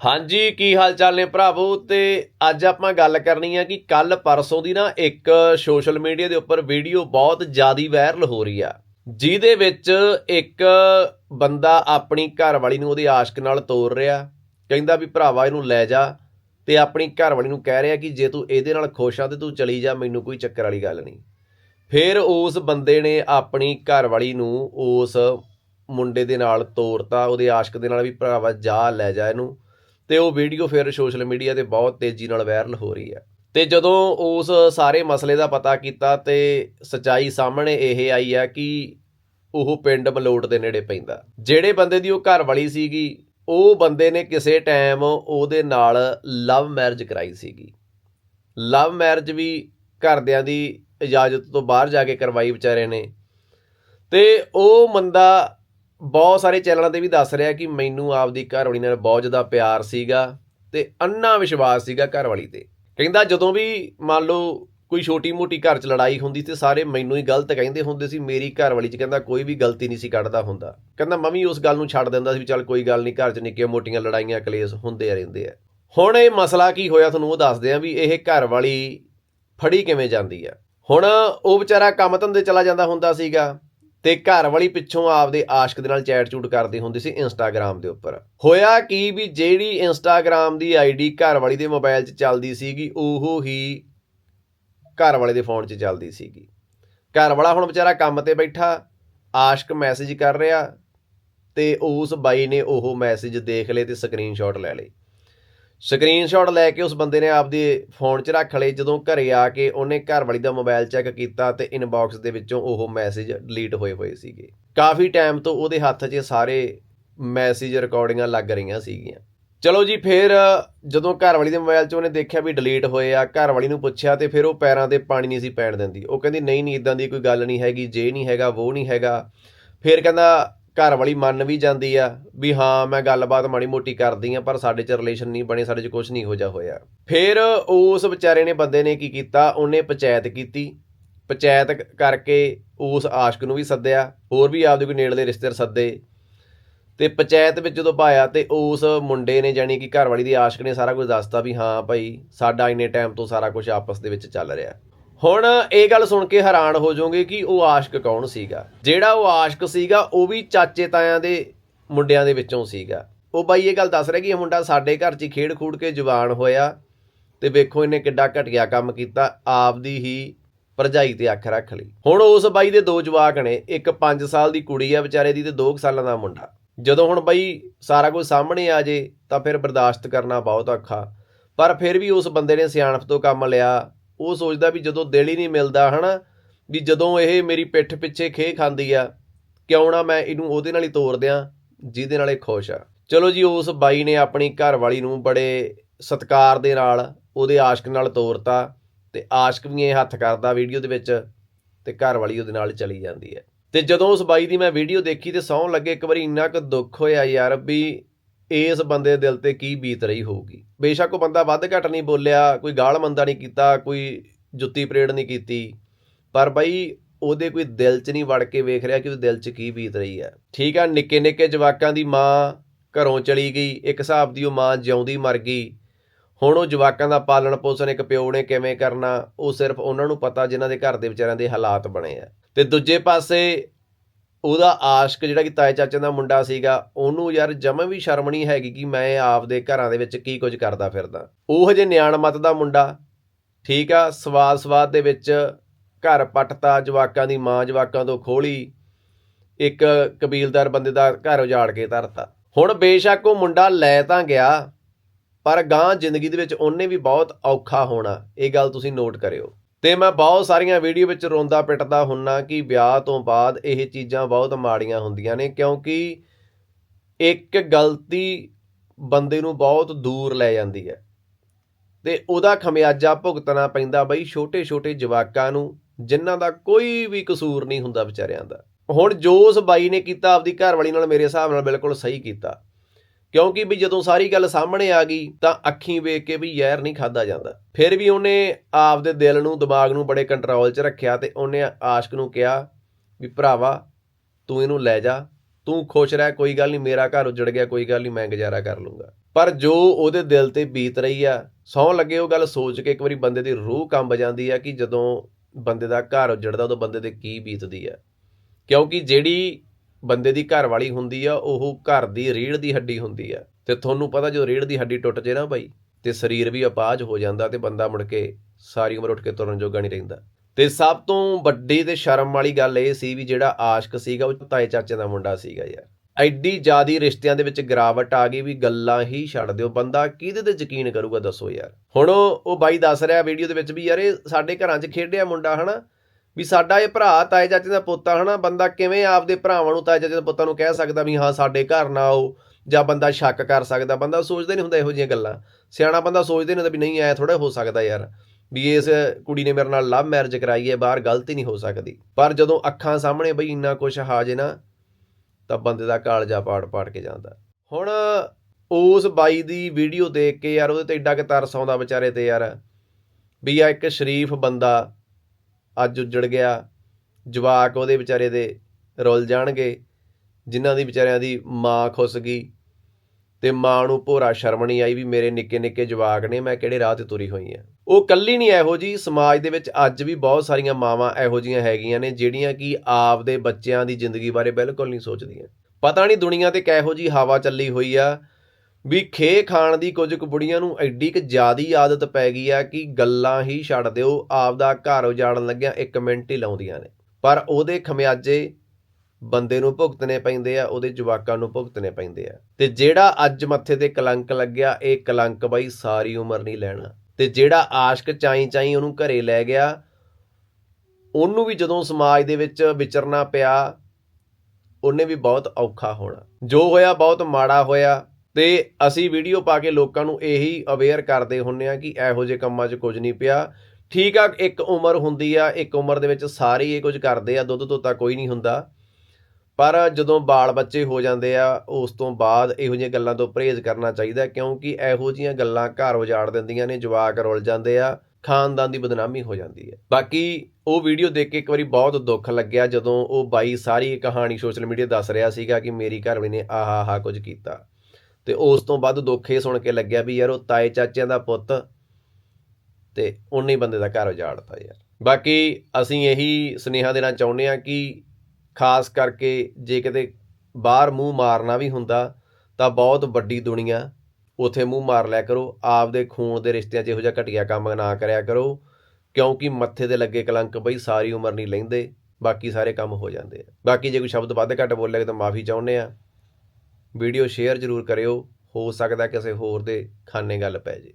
ਹਾਂਜੀ, ਕੀ ਹਾਲ ਚਾਲ ਨੇ ਭਰਾਵੋ? ਤੇ ਅੱਜ ਆਪਾਂ ਗੱਲ ਕਰਨੀ ਆ ਕਿ ਕੱਲ ਪਰਸੋਂ ਦੀ ਨਾ ਇੱਕ ਸੋਸ਼ਲ ਮੀਡੀਆ ਦੇ ਉੱਪਰ ਵੀਡੀਓ ਬਹੁਤ ਜ਼ਿਆਦੀ ਵਾਇਰਲ ਹੋ ਰਹੀ ਆ, ਜਿਹਦੇ ਵਿੱਚ ਇੱਕ ਬੰਦਾ ਆਪਣੀ ਘਰ ਵਾਲੀ ਨੂੰ ਉਹਦੇ ਆਸ਼ਕ ਨਾਲ ਤੋਰ ਰਿਹਾ, ਕਹਿੰਦਾ ਵੀ ਭਰਾਵਾ ਇਹਨੂੰ ਲੈ ਜਾ, ਤੇ ਆਪਣੀ ਘਰ ਵਾਲੀ ਨੂੰ ਕਹਿ ਰਿਹਾ ਕਿ ਜੇ ਤੂੰ ਇਹਦੇ ਨਾਲ ਖੁਸ਼ ਆ ਤੇ ਤੂੰ ਚਲੀ ਜਾ, ਮੈਨੂੰ ਕੋਈ ਚੱਕਰ ਵਾਲੀ ਗੱਲ ਨਹੀਂ। ਫਿਰ ਉਸ ਬੰਦੇ ਨੇ ਆਪਣੀ ਘਰ ਵਾਲੀ ਨੂੰ ਉਸ ਮੁੰਡੇ ਦੇ ਨਾਲ ਤੋਰਤਾ, ਉਹਦੇ ਆਸ਼ਕ ਦੇ ਨਾਲ ਵੀ ਭਰਾਵਾ ਜਾ, ਲੈ ਜਾ ਇਹਨੂੰ। ਤੇ ਉਹ ਵੀਡੀਓ ਫਿਰ ਸੋਸ਼ਲ ਮੀਡੀਆ ਤੇ ਬਹੁਤ ਤੇਜ਼ੀ ਨਾਲ ਵਾਇਰਲ ਹੋ ਰਹੀ ਹੈ। ਤੇ ਜਦੋਂ ਉਸ ਸਾਰੇ ਮਸਲੇ ਦਾ ਪਤਾ ਕੀਤਾ ਤੇ ਸਚਾਈ ਸਾਹਮਣੇ ਇਹ ਆਈ ਹੈ ਕਿ ਉਹ ਪਿੰਡ ਮਲੋਟ ਦੇ ਨੇੜੇ ਪੈਂਦਾ। ਜਿਹੜੇ ਬੰਦੇ ਦੀ ਉਹ ਘਰ ਵਾਲੀ ਸੀਗੀ, ਉਹ ਬੰਦੇ ਨੇ ਕਿਸੇ ਟਾਈਮ ਉਹਦੇ ਨਾਲ ਲਵ ਮੈਰਿਜ ਕਰਾਈ ਸੀਗੀ। ਲਵ ਮੈਰਿਜ ਵੀ ਘਰਦਿਆਂ ਦੀ ਇਜਾਜ਼ਤ ਤੋਂ ਬਾਹਰ ਜਾ ਕੇ ਕਰਵਾਈ ਵਿਚਾਰੇ ਨੇ। ਤੇ ਉਹ ਮੰਦਾ ਬਹੁਤ ਸਾਰੇ ਚੈਨਲਾਂ ਤੇ ਵੀ ਦੱਸ ਰਿਹਾ ਕਿ ਮੈਨੂੰ ਆਪਦੀ ਘਰਵਾਲੀ ਨਾਲ ਬਹੁਤ ਜ਼ਿਆਦਾ ਪਿਆਰ ਸੀਗਾ ਤੇ ਅੰਨਾ ਵਿਸ਼ਵਾਸ ਸੀਗਾ ਘਰਵਾਲੀ ਤੇ। ਕਹਿੰਦਾ ਜਦੋਂ ਵੀ ਮੰਨ ਲਓ ਕੋਈ ਛੋਟੀ ਮੋਟੀ ਘਰ 'ਚ ਲੜਾਈ ਹੁੰਦੀ ਤੇ ਸਾਰੇ ਮੈਨੂੰ ਹੀ ਗਲਤ ਕਹਿੰਦੇ ਹੁੰਦੇ ਸੀ, ਮੇਰੀ ਘਰਵਾਲੀ 'ਚ ਕਹਿੰਦਾ ਕੋਈ ਵੀ ਗਲਤੀ ਨਹੀਂ ਸੀ ਕੱਢਦਾ ਹੁੰਦਾ। ਕਹਿੰਦਾ ਮੈਂ ਵੀ ਉਸ ਗੱਲ ਨੂੰ ਛੱਡ ਦਿੰਦਾ ਸੀ ਵੀ ਚੱਲ ਕੋਈ ਗੱਲ ਨਹੀਂ, ਘਰ 'ਚ ਨਿੱਕੀਆਂ ਮੋਟੀਆਂ ਲੜਾਈਆਂ ਕਲੇਸ਼ ਹੁੰਦੇ ਰਹਿੰਦੇ ਆ। ਹੁਣ ਇਹ ਮਸਲਾ ਕੀ ਹੋਇਆ ਤੁਹਾਨੂੰ ਉਹ ਦੱਸਦੇ ਆ ਵੀ ਇਹ ਘਰਵਾਲੀ ਫੜੀ ਕਿਵੇਂ ਜਾਂਦੀ ਆ। ਹੁਣ ਉਹ ਵਿਚਾਰਾ ਕੰਮ ਧੰਦੇ ਚਲਾ ਜਾਂਦਾ ਹੁੰਦਾ ਸੀਗਾ। ਤੇ ਘਰ ਵਾਲੀ ਪਿੱਛੋਂ ਆਪਦੇ ਆਸ਼ਕ ਦੇ ਨਾਲ ਚੈਟ ਚੂਟ ਕਰਦੀ ਹੁੰਦੀ ਸੀ ਇੰਸਟਾਗ੍ਰam ਦੇ ਉੱਪਰ। ਹੋਇਆ ਕੀ ਵੀ ਜਿਹੜੀ ਇੰਸਟਾਗ੍ਰam ਦੀ ਆਈਡੀ ਘਰ ਵਾਲੀ ਦੇ ਮੋਬਾਈਲ 'ਚ ਚੱਲਦੀ ਸੀਗੀ, ਉਹ ਹੀ ਘਰ ਵਾਲੇ ਦੇ ਫੋਨ 'ਚ ਚੱਲਦੀ ਸੀਗੀ। ਘਰ ਵਾਲਾ ਹੁਣ ਵਿਚਾਰਾ ਕੰਮ ਤੇ ਬੈਠਾ, ਆਸ਼ਕ ਮੈਸੇਜ ਕਰ ਰਿਹਾ ਤੇ ਉਸ ਬਾਈ ਨੇ ਉਹ ਮੈਸੇਜ ਦੇਖ ਲਏ ਤੇ ਸਕਰੀਨਸ਼ਾਟ ਲੈ ਲਏ। ਸਕਰੀਨਸ਼ਾਟ ਲੈ ਕੇ ਉਸ ਬੰਦੇ ਨੇ ਆਪਦੇ ਫੋਨ 'ਚ ਰੱਖ ਲਏ ਜਦੋਂ ਘਰੇ ਆ ਕੇ ਉਹਨੇ ਘਰ ਵਾਲੀ ਦਾ ਮੋਬਾਈਲ ਚੈੱਕ ਕੀਤਾ ਤੇ ਇਨਬਾਕਸ ਦੇ ਵਿੱਚੋਂ ਉਹ ਮੈਸੇਜ ਡਿਲੀਟ ਹੋਏ ਹੋਏ ਸੀਗੇ। ਕਾਫੀ ਟਾਈਮ ਤੋਂ ਉਹਦੇ ਹੱਥ 'ਚ ਸਾਰੇ ਮੈਸੇਜ ਰਿਕਾਰਡਿੰਗਾਂ ਲੱਗ ਰਹੀਆਂ ਸੀਗੀਆਂ। ਚਲੋ ਜੀ, ਫਿਰ ਜਦੋਂ ਘਰ ਵਾਲੀ ਦੇ ਮੋਬਾਈਲ 'ਚ ਉਹਨੇ ਦੇਖਿਆ ਵੀ ਡਿਲੀਟ ਹੋਏ ਆ ਘਰ ਵਾਲੀ ਨੂੰ ਪੁੱਛਿਆ ਤੇ ਫਿਰ ਉਹ ਪੈਰਾਂ ਤੇ ਪਾਣੀ ਨਹੀਂ ਸੀ ਪੈਣ ਦਿੰਦੀ। ਉਹ ਕਹਿੰਦੀ, ਨਹੀਂ ਨਹੀਂ ਇਦਾਂ ਦੀ ਕੋਈ ਗੱਲ ਨਹੀਂ ਹੈਗੀ, ਜੇ ਨਹੀਂ ਹੈਗਾ ਉਹ ਨਹੀਂ ਹੈਗਾ। ਫਿਰ ਕਹਿੰਦਾ ਘਰ ਵਾਲੀ ਮੰਨ ਵੀ ਜਾਂਦੀ ਆ ਵੀ ਹਾਂ, ਮੈਂ ਗੱਲਬਾਤ ਮਾੜੀ ਮੋਟੀ ਕਰਦੀ ਆ, ਪਰ ਸਾਡੇ 'ਚ ਰਿਲੇਸ਼ਨ ਨਹੀਂ ਬਣੇ, ਸਾਡੇ 'ਚ ਕੁਝ ਨਹੀਂ ਹੋ ਜਾ ਹੋਇਆ। ਫਿਰ ਉਸ ਵਿਚਾਰੇ ਨੇ ਬੰਦੇ ਨੇ ਕੀ ਕੀਤਾ? ਉਹਨੇ ਪੰਚਾਇਤ ਕੀਤੀ। ਪੰਚਾਇਤ ਕਰਕੇ ਉਸ ਆਸ਼ਕ ਨੂੰ ਵੀ ਸੱਦਿਆ, ਹੋਰ ਵੀ ਆਪਦੇ ਕੋਈ ਨੇੜਲੇ ਰਿਸ਼ਤੇਦਾਰ ਸੱਦੇ। ਤੇ ਪੰਚਾਇਤ ਵਿੱਚ ਜਦੋਂ ਪਾਇਆ ਤੇ ਉਸ ਮੁੰਡੇ ਨੇ ਜਾਨੀ ਕਿ ਘਰਵਾਲੀ ਦੀ ਆਸ਼ਕ ਨੇ ਸਾਰਾ ਕੁਝ ਦੱਸਤਾ ਵੀ ਹਾਂ ਭਾਈ, ਸਾਡਾ ਇੰਨੇ ਟਾਈਮ ਤੋਂ ਸਾਰਾ ਕੁਝ ਆਪਸ ਦੇ ਵਿੱਚ ਚੱਲ ਰਿਹਾ। ਹੁਣ ਇਹ ਗੱਲ ਸੁਣ ਕੇ ਹੈਰਾਨ ਹੋ ਜਾਓਗੇ ਕਿ ਉਹ ਆਸ਼ਕ ਕੌਣ ਸੀਗਾ? ਜਿਹੜਾ ਉਹ ਆਸ਼ਕ ਸੀਗਾ, ਉਹ ਵੀ ਚਾਚੇ ਤਾਇਆਂ ਦੇ ਮੁੰਡਿਆਂ ਦੇ ਵਿੱਚੋਂ ਸੀਗਾ। ਉਹ ਬਾਈ, ਇਹ ਗੱਲ ਦੱਸ ਰਿਹਾ ਕਿ ਇਹ ਮੁੰਡਾ ਸਾਡੇ ਘਰ 'ਚ ਹੀ ਖੇਡ ਖੂਡ ਕੇ ਜਵਾਨ ਹੋਇਆ ਤੇ ਵੇਖੋ ਇਹਨੇ ਕਿੱਡਾ ਘਟੀਆ ਕੰਮ ਕੀਤਾ, ਆਪਦੀ ਹੀ ਭਰਜਾਈ ਤੇ ਅੱਖ ਰੱਖ ਲਈ। ਹੁਣ ਉਸ ਬਾਈ ਦੇ ਦੋ ਜਵਾਕ ਨੇ, ਇੱਕ 5 ਸਾਲ ਦੀ ਕੁੜੀ ਆ ਵਿਚਾਰੇ ਦੀ ਤੇ 2 ਸਾਲਾਂ ਦਾ ਮੁੰਡਾ। ਜਦੋਂ ਹੁਣ ਬਾਈ ਸਾਰਾ ਕੁਝ ਸਾਹਮਣੇ ਆ ਜੇ, ਤਾਂ ਫਿਰ ਬਰਦਾਸ਼ਤ ਕਰਨਾ ਬਹੁਤ ਔਖਾ। ਪਰ ਫਿਰ ਵੀ ਉਸ ਬੰਦੇ ਨੇ ਸਿਆਣਪ ਤੋਂ ਕੰਮ ਲਿਆ ਉਹ ਸੋਚਦਾ ਵੀ ਜਦੋਂ ਦਿਲ ਹੀ ਨਹੀਂ ਮਿਲਦਾ, ਹਨਾ, ਵੀ ਜਦੋਂ ਇਹ ਮੇਰੀ ਪਿੱਠ ਪਿੱਛੇ ਖੇ ਖਾਂਦੀ ਆ, ਕਿਉਂ ਨਾ ਮੈਂ ਇਹਨੂੰ ਉਹਦੇ ਨਾਲ ਹੀ ਤੋਰ ਦਿਆਂ, ਜਿਹਦੇ ਨਾਲ ਇਹ ਖੁਸ਼ ਆ। ਚਲੋ ਜੀ, ਉਸ ਬਾਈ ਨੇ ਆਪਣੀ ਘਰ ਵਾਲੀ ਨੂੰ ਬੜੇ ਸਤਿਕਾਰ ਦੇ ਨਾਲ ਉਹਦੇ ਆਸ਼ਕ ਨਾਲ ਤੋਰਤਾ ਤੇ ਆਸ਼ਕ ਵੀ ਇਹ ਹੱਥ ਕਰਦਾ ਵੀਡੀਓ ਦੇ ਵਿੱਚ ਤੇ ਘਰ ਵਾਲੀ ਉਹਦੇ ਨਾਲ ਚਲੀ ਜਾਂਦੀ ਹੈ। ਤੇ ਜਦੋਂ ਉਸ ਬਾਈ ਦੀ ਮੈਂ ਵੀਡੀਓ ਦੇਖੀ ਤੇ ਸੌਂ ਲੱਗੇ, ਇੱਕ ਵਾਰੀ ਇੰਨਾ ਕੁ ਦੁੱਖ ਹੋਇਆ ਯਾਰ ਵੀ ਇਸ ਬੰਦੇ ਦੇ ਦਿਲ ਤੇ ਕੀ ਬੀਤ ਰਹੀ ਹੋਊਗੀ? ਬੇਸ਼ੱਕ ਉਹ ਬੰਦਾ ਵੱਧ ਘੱਟ ਨਹੀਂ ਬੋਲਿਆ, ਕੋਈ ਗਾਲ ਮੰਦਾ ਨਹੀਂ ਕੀਤਾ, ਕੋਈ ਜੁੱਤੀ ਪਰੇਡ ਨਹੀਂ ਕੀਤੀ। ਪਰ ਬਈ ਉਹਦੇ ਕੋਈ ਦਿਲ 'ਚ ਨਹੀਂ ਵੜ ਕੇ ਵੇਖ ਰਿਹਾ ਕਿ ਉਹਦੇ ਦਿਲ 'ਚ ਕੀ ਬੀਤ ਰਹੀ ਹੈ। ਠੀਕ ਆ ਨਿੱਕੇ ਨਿੱਕੇ ਜਵਾਕਾਂ ਦੀ ਮਾਂ ਘਰੋਂ ਚਲੀ ਗਈ, ਇੱਕ ਹਿਸਾਬ ਦੀ ਉਹ ਮਾਂ ਜਿਉਂਦੀ ਮਰ ਗਈ। ਹੁਣ ਉਹ ਜਵਾਕਾਂ ਦਾ ਪਾਲਣ ਪੋਸ਼ਣ ਇੱਕ ਪਿਓ ਨੇ ਕਿਵੇਂ ਕਰਨਾ, ਉਹ ਸਿਰਫ ਉਹਨਾਂ ਨੂੰ ਪਤਾ ਜਿਨ੍ਹਾਂ ਦੇ ਘਰ ਦੇ ਵਿਚਾਰਿਆਂ ਦੇ ਹਾਲਾਤ ਬਣੇ ਆ। ਤੇ ਦੂਜੇ ਪਾਸੇ ਉਹਦਾ ਆਸ਼ਕ, ਜਿਹੜਾ ਕਿ ਤਾਏ ਚਾਚੇ ਦਾ ਮੁੰਡਾ ਸੀਗਾ, ਉਹਨੂੰ ਯਾਰ ਜਮੇ ਵੀ ਸ਼ਰਮ ਨਹੀਂ ਹੈਗੀ ਕਿ ਮੈਂ ਆਪਦੇ ਘਰਾਂ ਦੇ ਵਿੱਚ ਕੀ ਕੁਝ ਕਰਦਾ ਫਿਰਦਾ। ਉਹ ਹਜੇ ਨਿਆਣ ਮਤ ਦਾ ਮੁੰਡਾ, ਠੀਕ ਆ ਸਵਾਦ ਸਵਾਦ ਦੇ ਵਿੱਚ ਘਰ ਪੱਟਤਾ, ਜਵਾਕਾਂ ਦੀ ਮਾਂ ਜਵਾਕਾਂ ਤੋਂ ਖੋਲੀ, ਇੱਕ ਕਬੀਲਦਾਰ ਬੰਦੇ ਦਾ ਘਰ ਉਜਾੜ ਕੇ ਧਰਤਾ। ਹੁਣ ਬੇਸ਼ੱਕ ਉਹ ਮੁੰਡਾ ਲੈ ਤਾਂ ਗਿਆ, ਪਰ ਗਾਂ ਜ਼ਿੰਦਗੀ ਦੇ ਵਿੱਚ ਉਹਨੇ ਵੀ ਬਹੁਤ ਔਖਾ ਹੋਣਾ, ਇਹ ਗੱਲ ਤੁਸੀਂ ਨੋਟ ਕਰਿਓ। ਤੇ ਮੈਂ ਬਹੁਤ ਸਾਰੀਆਂ ਵੀਡੀਓ ਵਿੱਚ ਰੋਂਦਾ ਪਿੱਟਦਾ ਹੁੰਨਾ ਕਿ ਵਿਆਹ ਤੋਂ ਬਾਅਦ ਇਹ ਚੀਜ਼ਾਂ ਬਹੁਤ ਮਾੜੀਆਂ ਹੁੰਦੀਆਂ ਨੇ, ਕਿਉਂਕਿ ਇੱਕ ਗਲਤੀ ਬੰਦੇ ਨੂੰ ਬਹੁਤ ਦੂਰ ਲੈ ਜਾਂਦੀ ਹੈ। ਤੇ ਉਹਦਾ ਖਮਿਆਜਾ ਭੁਗਤਣਾ ਪੈਂਦਾ ਬਈ ਛੋਟੇ ਛੋਟੇ ਜਵਾਕਾਂ ਨੂੰ, ਜਿਨ੍ਹਾਂ ਦਾ ਕੋਈ ਵੀ ਕਸੂਰ ਨਹੀਂ ਹੁੰਦਾ ਵਿਚਾਰਿਆਂ ਦਾ। ਹੁਣ ਜੋ ਉਸ ਬਾਈ ਨੇ ਕੀਤਾ, ਆਪਦੀ ਘਰਵਾਲੀ ਨਾਲ ਮੇਰੇ ਹਿਸਾਬ ਨਾਲ ਬਿਲਕੁਲ ਸਹੀ ਕੀਤਾ। ਕਿਉਂਕਿ ਵੀ ਜਦੋਂ ਸਾਰੀ ਗੱਲ ਸਾਹਮਣੇ ਆ ਗਈ ਤਾਂ ਅੱਖੀਂ ਵੇਖ ਕੇ ਵੀ ਜ਼ਹਿਰ ਨਹੀਂ ਖਾਦਾ ਜਾਂਦਾ। ਫਿਰ ਵੀ ਉਹਨੇ ਆਪਦੇ ਦਿਲ ਨੂੰ, ਦਿਮਾਗ ਨੂੰ ਬੜੇ ਕੰਟਰੋਲ 'ਚ ਰੱਖਿਆ ਤੇ ਉਹਨੇ ਆਸ਼ਕ ਨੂੰ ਕਿਹਾ ਵੀ, ਭਰਾਵਾ, ਤੂੰ ਇਹਨੂੰ ਲੈ ਜਾ। ਤੂੰ ਖੁਸ਼ ਰਹਿ, ਕੋਈ ਗੱਲ ਨਹੀਂ, ਮੇਰਾ ਘਰ ਉਜੜ ਗਿਆ, ਕੋਈ ਗੱਲ ਨਹੀਂ, ਮੈਂ ਗੁਜ਼ਾਰਾ ਕਰ ਲੂੰਗਾ। ਪਰ ਜੋ ਉਹਦੇ ਦਿਲ ਤੇ ਬੀਤ ਰਹੀ ਆ, ਸੌ ਲੱਗੇ ਉਹ ਗੱਲ ਸੋਚ ਕੇ ਇੱਕ ਵਾਰੀ ਬੰਦੇ ਦੀ ਰੂਹ ਕੰਬ ਜਾਂਦੀ ਆ ਕਿ ਜਦੋਂ ਬੰਦੇ ਦਾ ਘਰ ਉਜੜਦਾ, ਉਦੋਂ ਬੰਦੇ ਤੇ ਕੀ ਬੀਤਦੀ ਆ। ਕਿਉਂਕਿ ਜਿਹੜੀ ਬੰਦੇ ਦੀ ਘਰ ਵਾਲੀ ਹੁੰਦੀ ਆ, ਉਹ ਘਰ ਦੀ ਰੀੜ ਦੀ ਹੱਡੀ ਹੁੰਦੀ ਆ। ਤੇ ਤੁਹਾਨੂੰ ਪਤਾ ਜੋ ਰੀੜ ਦੀ ਹੱਡੀ ਟੁੱਟ ਜੇ ਨਾ ਬਾਈ, ਤੇ ਸਰੀਰ ਵੀ ਅਪਾਜ ਹੋ ਜਾਂਦਾ ਤੇ ਬੰਦਾ ਮੁੜ ਕੇ ਸਾਰੀ ਉਮਰ ਉੱਠ ਕੇ ਤੁਰਨ ਜੋਗਾ ਨਹੀਂ ਰਹਿੰਦਾ। ਤੇ ਸਭ ਤੋਂ ਵੱਡੀ ਤੇ ਸ਼ਰਮ ਵਾਲੀ ਗੱਲ ਇਹ ਸੀ ਵੀ ਜਿਹੜਾ ਆਸ਼ਕ ਸੀਗਾ, ਉਹ ਤਾਏ ਚਾਚੇ ਦਾ ਮੁੰਡਾ ਸੀਗਾ ਯਾਰ। ਐਡੀ ਜਿਆਦੀ ਰਿਸ਼ਤਿਆਂ ਦੇ ਵਿੱਚ ਗਿਰਾਵਟ ਆ ਗਈ ਵੀ ਗੱਲਾਂ ਹੀ ਛੱਡ ਦਿਓ। ਬੰਦਾ ਕਿਹਦੇ ਤੇ ਯਕੀਨ ਕਰੂਗਾ ਦੱਸੋ ਯਾਰ। ਹੁਣ ਉਹ ਉਹ ਬਾਈ ਦੱਸ ਰਿਹਾ ਵੀਡੀਓ ਦੇ ਵਿੱਚ ਵੀ ਯਾਰ, ਇਹ ਸਾਡੇ ਘਰਾਂ 'ਚ ਖੇਡਿਆ ਮੁੰਡਾ, ਹਨਾ? ਵੀ ਸਾਡਾ ਇਹ ਭਰਾ ਤਾਏ ਚਾਚੇ ਦਾ ਪੁੱਤ ਆ, ਹਨਾ? ਬੰਦਾ ਕਿਵੇਂ ਆਪਦੇ ਭਰਾਵਾਂ ਨੂੰ ਤਾਏ ਚਾਚੇ ਦੇ ਪੁੱਤਾਂ ਨੂੰ ਕਹਿ ਸਕਦਾ ਵੀ ਹਾਂ, ਸਾਡੇ ਘਰ ਨਾ ਆਓ ਜਾਂ ਬੰਦਾ ਸ਼ੱਕ ਕਰ ਸਕਦਾ? ਬੰਦਾ ਸੋਚਦਾ ਨਹੀਂ ਹੁੰਦਾ ਇਹੋ ਜਿਹੀਆਂ ਗੱਲਾਂ। ਸਿਆਣਾ ਬੰਦਾ ਸੋਚਦੇ ਨਹੀਂ ਹੁੰਦਾ ਵੀ ਨਹੀਂ, ਐ ਥੋੜਾ ਹੋ ਸਕਦਾ ਯਾਰ। ਵੀ ਇਸ ਕੁੜੀ ਨੇ ਮੇਰੇ ਨਾਲ ਲਵ ਮੈਰਿਜ ਕਰਾਈ ਹੈ, ਬਾਹਰ ਗਲਤੀ ਨਹੀਂ ਹੋ ਸਕਦੀ। ਪਰ ਜਦੋਂ ਅੱਖਾਂ ਸਾਹਮਣੇ ਬਈ ਇੰਨਾ ਕੁਝ ਹਾਜੇ ਨਾ, ਤਾਂ ਬੰਦੇ ਦਾ ਕਾਲਜਾ ਪਾੜ ਪਾੜ ਕੇ ਜਾਂਦਾ। ਹੁਣ ਉਸ ਬਾਈ ਦੀ ਵੀਡੀਓ ਦੇਖ ਕੇ ਯਾਰ ਉਹਦੇ ਤੇ ਏਡਾ ਕਿ ਤਰਸ ਆਉਂਦਾ ਵਿਚਾਰੇ ਤੇ ਯਾਰ। ਵੀ ਆ ਇੱਕ ਸ਼ਰੀਫ ਬੰਦਾ ਅੱਜ ਉੱਜੜ ਗਿਆ। ਜਵਾਕ ਉਹਦੇ ਵਿਚਾਰੇ ਦੇ ਰੁੱਲ ਜਾਣਗੇ, ਜਿਨ੍ਹਾਂ ਦੀ ਵਿਚਾਰਿਆਂ ਦੀ ਮਾਂ ਖੁੱਸ ਗਈ ਤੇ ਮਾਂ ਨੂੰ ਭੋਰਾ ਸ਼ਰਮ ਨਹੀਂ ਆਈ ਵੀ ਮੇਰੇ ਨਿੱਕੇ ਨਿੱਕੇ ਜਵਾਕ ਨੇ ਮੈਂ ਕਿਹੜੇ ਰਾਹ ਤੇ ਤੁਰੀ ਹੋਈ ਆ। ਉਹ ਕੱਲੀ ਨਹੀਂ ਇਹੋ ਜੀ ਸਮਾਜ ਦੇ ਵਿੱਚ ਅੱਜ ਵੀ ਬਹੁਤ ਸਾਰੀਆਂ ਮਾਵਾਂ ਇਹੋ ਜੀਆਂ ਹੈਗੀਆਂ ਨੇ ਜਿਹੜੀਆਂ ਕਿ ਆਪਦੇ ਬੱਚਿਆਂ ਦੀ ਜ਼ਿੰਦਗੀ ਬਾਰੇ ਬਿਲਕੁਲ ਨਹੀਂ ਸੋਚਦੀਆਂ। ਪਤਾ ਨਹੀਂ ਦੁਨੀਆ ਤੇ ਕਿਹੋ ਜੀ ਹਵਾ ਚੱਲੀ ਹੋਈ ਆ ਵੀ ਖੇ ਖਾਣ ਦੀ ਕੁਝ ਕੁ ਬੁੜੀਆਂ ਨੂੰ ਐਡੀ ਕੁ ਜ਼ਿਆਦੀ ਆਦਤ ਪੈ ਗਈ ਆ ਕਿ ਗੱਲਾਂ ਹੀ ਛੱਡ ਦਿਓ, ਆਪਦਾ ਘਰ ਉਜਾੜਨ ਲੱਗਿਆ ਇੱਕ ਮਿੰਟ ਹੀ ਲਾਉਂਦੀਆਂ ਨੇ। ਪਰ ਉਹਦੇ ਖਮਿਆਜੇ ਬੰਦੇ ਨੂੰ ਭੁਗਤਣੇ ਪੈਂਦੇ ਆ, ਉਹਦੇ ਜਵਾਕਾਂ ਨੂੰ ਭੁਗਤਣੇ ਪੈਂਦੇ ਆ। ਤੇ ਜਿਹੜਾ ਅੱਜ ਮੱਥੇ ਤੇ ਕਲੰਕ ਲੱਗਿਆ, ਇਹ ਕਲੰਕ ਬਾਈ ਸਾਰੀ ਉਮਰ ਨਹੀਂ ਲੈਣਾ। ਤੇ ਜਿਹੜਾ ਆਸ਼ਕ ਚਾਈ ਚਾਈ ਉਹਨੂੰ ਘਰੇ ਲੈ ਗਿਆ, ਉਹਨੂੰ ਵੀ ਜਦੋਂ ਸਮਾਜ ਦੇ ਵਿੱਚ ਵਿਚਰਨਾ ਪਿਆ, ਉਹਨੇ ਵੀ ਬਹੁਤ ਔਖਾ ਹੋਣਾ। ਜੋ ਹੋਇਆ ਬਹੁਤ ਮਾੜਾ ਹੋਇਆ ਤੇ ਅਸੀਂ ਵੀਡੀਓ ਪਾ ਕੇ ਲੋਕਾਂ ਨੂੰ ਇਹੀ ਅਵੇਅਰ ਕਰਦੇ ਹੁੰਨੇ ਆ ਕਿ ਇਹੋ ਜਿਹੇ ਕੰਮਾਂ 'ਚ ਕੁਝ ਨਹੀਂ ਪਿਆ। ਠੀਕ ਆ, ਇੱਕ ਉਮਰ ਹੁੰਦੀ ਆ, ਇੱਕ ਉਮਰ ਦੇ ਵਿੱਚ ਸਾਰੇ ਇਹ ਕੁਝ ਕਰਦੇ ਆ, ਦੁੱਧ ਧੋਤਾ ਕੋਈ ਨਹੀਂ ਹੁੰਦਾ। ਪਰ ਜਦੋਂ ਬਾਲ ਬੱਚੇ ਹੋ ਜਾਂਦੇ ਆ, ਉਸ ਤੋਂ ਬਾਅਦ ਇਹੋ ਜਿਹੀਆਂ ਗੱਲਾਂ ਤੋਂ ਪਰਹੇਜ਼ ਕਰਨਾ ਚਾਹੀਦਾ ਕਿਉਂਕਿ ਇਹੋ ਜਿਹੀਆਂ ਗੱਲਾਂ ਘਰ ਉਜਾੜ ਦਿੰਦੀਆਂ ਨੇ, ਜਵਾਕ ਰੁੱਲ ਜਾਂਦੇ ਆ, ਖਾਨਦਾਨ ਦੀ ਬਦਨਾਮੀ ਹੋ ਜਾਂਦੀ ਹੈ। ਬਾਕੀ ਉਹ ਵੀਡੀਓ ਦੇਖ ਕੇ ਇੱਕ ਵਾਰੀ ਬਹੁਤ ਦੁੱਖ ਲੱਗਿਆ, ਜਦੋਂ ਉਹ ਬਾਈ ਸਾਰੀ ਕਹਾਣੀ ਸੋਸ਼ਲ ਮੀਡੀਆ ਦੱਸ ਰਿਹਾ ਸੀਗਾ ਕਿ ਮੇਰੀ ਘਰਵਾਲੀ ਨੇ ਆਹ ਆਹਾ ਕੁਝ ਕੀਤਾ। ਤੇ ਉਸ ਤੋਂ ਵੱਧ ਦੁੱਖ ਇਹ ਸੁਣ ਕੇ ਲੱਗਿਆ ਵੀ ਯਾਰ ਉਹ ਤਾਏ ਚਾਚਿਆਂ ਦਾ ਪੁੱਤ ਤੇ ਉਹਨੇ ਬੰਦੇ ਦਾ ਘਰ ਉਜਾੜਤਾ ਯਾਰ। ਬਾਕੀ ਅਸੀਂ ਇਹੀ ਸੁਨੇਹਾ ਦੇਣਾ ਚਾਹੁੰਦੇ ਆ ਕਿ ਖਾਸ ਕਰਕੇ ਜੇ ਕਿਤੇ ਬਾਹਰ ਮੂੰਹ ਮਾਰਨਾ ਵੀ ਹੁੰਦਾ ਤਾਂ ਬਹੁਤ ਵੱਡੀ ਦੁਨੀਆ, ਉਥੇ ਮੂੰਹ ਮਾਰ ਲਿਆ ਕਰੋ, ਆਪਦੇ ਖੂਨ ਦੇ ਰਿਸ਼ਤਿਆਂ 'ਚ ਇਹੋ ਜਿਹਾ ਘਟੀਆ ਕੰਮ ਨਾ ਕਰਿਆ ਕਰੋ, ਕਿਉਂਕਿ ਮੱਥੇ ਤੇ ਲੱਗੇ ਕਲੰਕ ਬਈ ਸਾਰੀ ਉਮਰ ਨਹੀਂ ਲੈਂਦੇ, ਬਾਕੀ ਸਾਰੇ ਕੰਮ ਹੋ ਜਾਂਦੇ ਆ। ਬਾਕੀ ਜੇ ਕੋਈ ਸ਼ਬਦ ਵੱਧ ਘੱਟ ਬੋਲਿਆ ਤਾਂ ਮਾਫੀ ਚਾਹੁੰਦੇ ਆ ਵੀਡੀਓ ਸ਼ੇਅਰ ਜ਼ਰੂਰ ਕਰਿਓ ਹੋ ਸਕਦਾ ਕਿਸੇ ਹੋਰ ਦੇ ਖਾਨੇ ਗੱਲ ਪੈ ਜੇ।